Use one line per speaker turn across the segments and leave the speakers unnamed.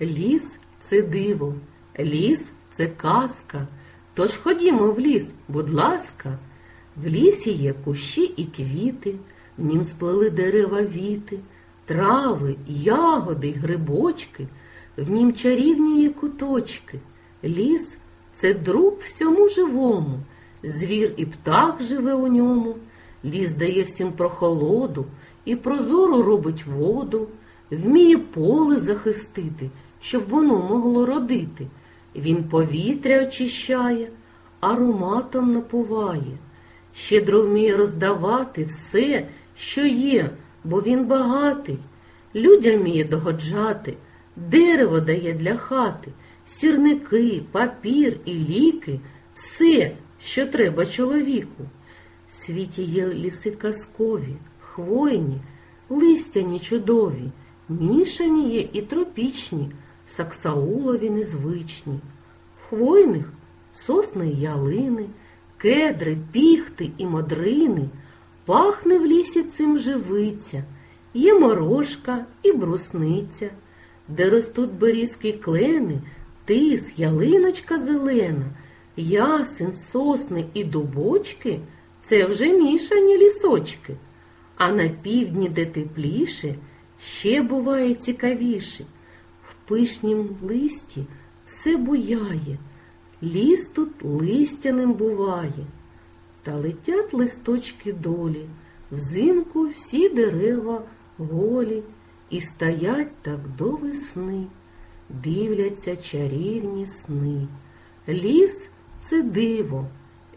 Ліс це диво, ліс це казка. Тож ходімо в ліс, будь ласка. В лісі є кущі і квіти, в нім сплели дерева віти, трави, ягоди й грибочки, в нім чарівні є куточки. Ліс це друг всьому живому, звір і птах живе у ньому. Ліс дає всім прохолоду і прозору робить воду, вміє поле захистити, щоб воно могло родити. Він повітря очищає, ароматом напуває, щедро вміє роздавати все, що є, бо він багатий. Людям вміє догоджати, дерево дає для хати, сірники, папір і ліки, все, що треба чоловіку. В світі є ліси казкові, хвойні, листяні чудові, мішані є і тропічні, саксаулові незвичні. Хвойних сосни й ялини, кедри, піхти і модрини, пахне в лісі цим живиця, є морожка і брусниця, де ростуть берізки клени, тис, ялиночка зелена, ясен, сосни і дубочки це вже мішані лісочки. А на півдні, де тепліше, ще буває цікавіше. Пишнім листі все буяє, ліс тут листяним буває. Та летять листочки долі, взимку всі дерева голі і стоять так до весни, дивляться чарівні сни. Ліс це диво,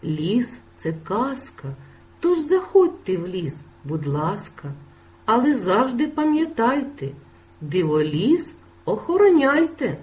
ліс це казка, тож заходьте в ліс, будь ласка, але завжди пам'ятайте, диволіс охороняйте.